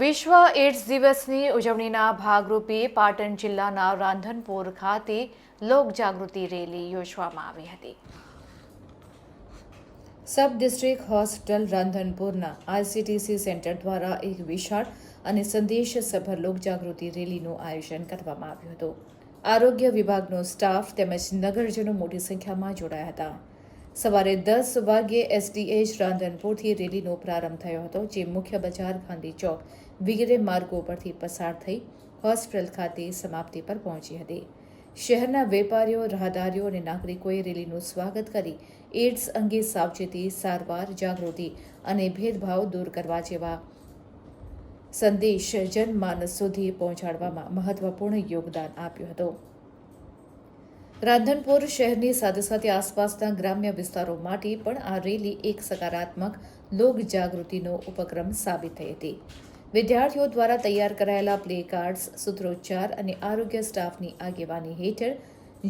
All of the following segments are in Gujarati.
વિશ્વ એડ્સ દિવસની ઉજવણીના ભાગરૂપે પાટણ જિલ્લાના રાંધનપુર ખાતે લોકજાગૃતિ રેલી યોજવામાં આવી હતી. સબ ડિસ્ટ્રિક્ટ હોસ્પિટલ રાંધનપુરના આઈસીટીસી સેન્ટર દ્વારા એક વિશાળ અને સંદેશસભર લોકજાગૃતિ રેલીનું આયોજન કરવામાં આવ્યું હતું. આરોગ્ય વિભાગનો સ્ટાફ તેમજ નગરજનો મોટી સંખ્યામાં જોડાયા હતા. સવારે દસ વાગ્યે એસડીએચ રાંધનપુરથી રેલીનો પ્રારંભ થયો હતો, જે મુખ્ય બજાર ગાંધી ચોક વગેરે માર્ગો પરથી પસાર થઈ હોસ્પિટલ ખાતે સમાપ્તિ પર પહોંચી હતી. શહેરના વેપારીઓ, રાહદારીઓ અને નાગરિકોએ રેલીનું સ્વાગત કરી એડ્સ અંગે સાવચેતી, સારવાર, જાગૃતિ અને ભેદભાવ દૂર કરવા જેવા સંદેશ જનમાનસ સુધી પહોંચાડવામાં મહત્વપૂર્ણ યોગદાન આપ્યું હતું. રાંધનપુર શહેરની સાથે સાથે આસપાસના ગ્રામ્ય વિસ્તારો માટે પણ આ રેલી એક સકારાત્મક લોક જાગૃતિનો ઉપક્રમ સાબિત થઈ હતી. વિદ્યાર્થીઓ દ્વારા તૈયાર કરાયેલા પ્લે કાર્ડ્સ, સૂત્રોચ્ચાર અને આરોગ્ય સ્ટાફની આગેવાની હેઠળ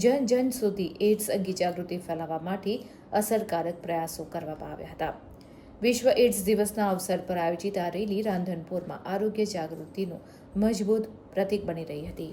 જન જન સુધી એડ્સ અંગે જાગૃતિ ફેલાવવા માટે અસરકારક પ્રયાસો કરવામાં આવ્યા હતા. વિશ્વ એડ્સ દિવસના અવસર પર આયોજિત આ રેલી રાંધનપુરમાં આરોગ્ય જાગૃતિનું મજબૂત પ્રતીક બની રહી હતી.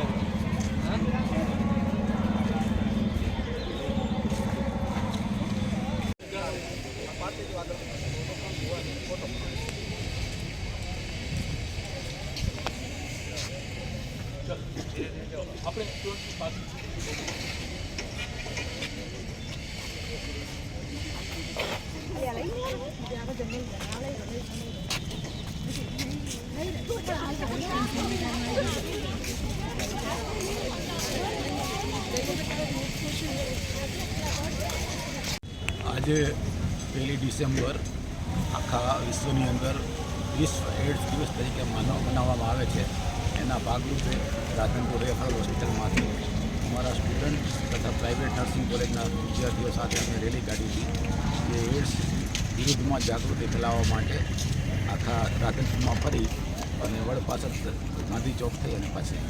આજે પહેલી ડિસેમ્બર આખા વિશ્વની અંદર વિશ્વ એડ્સ દિવસ તરીકે માનવ મનાવવામાં આવે છે. એના ભાગરૂપે રાધનપુર રેફરલ હોસ્પિટલમાંથી અમારા સ્ટુડન્ટ તથા પ્રાઇવેટ નર્સિંગ કોલેજના વિદ્યાર્થીઓ સાથે અમે રેલી કાઢી હતી જે એડ્સ વિરુદ્ધમાં જાગૃતિ ફેલાવવા માટે આખા રાધનપુરમાં ફરી અને વડ પાછળ ગાંધી ચોક થઈ અને પાછી